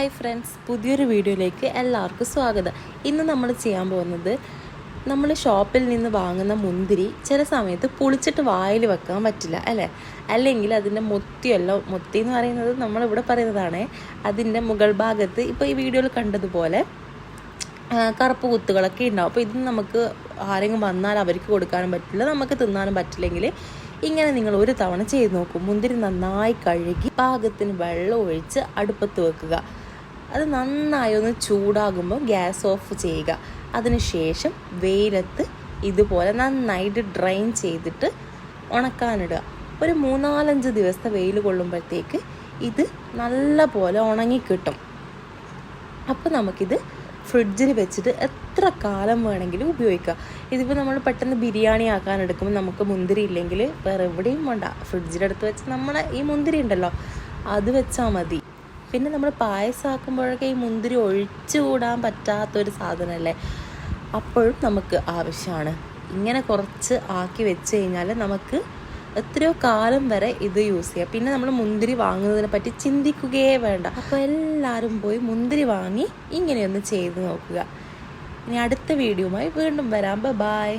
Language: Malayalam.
ഹായ് ഫ്രണ്ട്സ് പുതിയൊരു വീഡിയോയിലേക്ക് എല്ലാവർക്കും സ്വാഗതം. ഇന്ന് നമ്മൾ ചെയ്യാൻ പോകുന്നത് നമ്മൾ ഷോപ്പിൽ നിന്ന് വാങ്ങുന്ന മുന്തിരി ചില സമയത്ത് പുളിച്ചിട്ട് വായിൽ വെക്കാൻ പറ്റില്ല അല്ലേ? അല്ലെങ്കിൽ അതിന്റെ മൊത്തിയല്ല മുത്തി എന്ന് പറയുന്നത് നമ്മളിവിടെ പറയുന്നതാണ്. അതിന്റെ മുകൾ ഭാഗത്ത് ഇപ്പോൾ ഈ വീഡിയോയിൽ കണ്ടതുപോലെ കറുപ്പ് കുത്തുകളൊക്കെ ഉണ്ടാവും. അപ്പോൾ ഇത് നമുക്ക് ആരെങ്കിലും വന്നാൽ അവർക്ക് കൊടുക്കാനും പറ്റില്ല നമുക്ക് തിന്നാനും പറ്റില്ലെങ്കിൽ ഇങ്ങനെ നിങ്ങൾ ഒരു തവണ ചെയ്ത് നോക്കും. മുന്തിരി നന്നായി കഴുകി പാകത്തിന് വെള്ളം ഒഴിച്ച് അടുപ്പത്ത് വെക്കുക. അത് നന്നായി ഒന്ന് ചൂടാകുമ്പോൾ ഗ്യാസ് ഓഫ് ചെയ്യുക. അതിനുശേഷം വെയിലത്ത് ഇതുപോലെ നന്നായിട്ട് ഡ്രൈൻ ചെയ്തിട്ട് ഉണക്കാനിടുക. ഒരു മൂന്നാലഞ്ച് ദിവസത്തെ വെയിൽ കൊള്ളുമ്പോഴത്തേക്ക് ഇത് നല്ല പോലെ ഉണങ്ങിക്കിട്ടും. അപ്പോൾ നമുക്കിത് ഫ്രിഡ്ജിൽ വെച്ചിട്ട് എത്ര കാലം വേണമെങ്കിലും ഉപയോഗിക്കാം. ഇതിപ്പോൾ നമ്മൾ പെട്ടെന്ന് ബിരിയാണി ആക്കാൻ എടുക്കുമ്പോൾ നമുക്ക് മുന്തിരി ഇല്ലെങ്കിൽ വേറെ എവിടെയും വേണ്ട. ഫ്രിഡ്ജിലെടുത്ത് വെച്ച് നമ്മളെ ഈ മുന്തിരി ഉണ്ടല്ലോ അത് വെച്ചാൽ മതി. പിന്നെ നമ്മൾ പായസമാക്കുമ്പോഴൊക്കെ ഈ മുന്തിരി ഒഴിച്ചുകൂടാൻ പറ്റാത്തൊരു സാധനമല്ലേ? അപ്പോഴും നമുക്ക് ആവശ്യമാണ്. ഇങ്ങനെ കുറച്ച് ആക്കി വെച്ച് കഴിഞ്ഞാൽ നമുക്ക് എത്രയോ കാലം വരെ ഇത് യൂസ് ചെയ്യാം. പിന്നെ നമ്മൾ മുന്തിരി വാങ്ങുന്നതിനെ പറ്റി ചിന്തിക്കുകയേ വേണ്ട. അപ്പോൾ എല്ലാവരും പോയി മുന്തിരി വാങ്ങി ഇങ്ങനെയൊന്ന് ചെയ്ത് നോക്കുക. ഇനി അടുത്ത വീഡിയോയുമായി വീണ്ടും വരാം. ബൈ.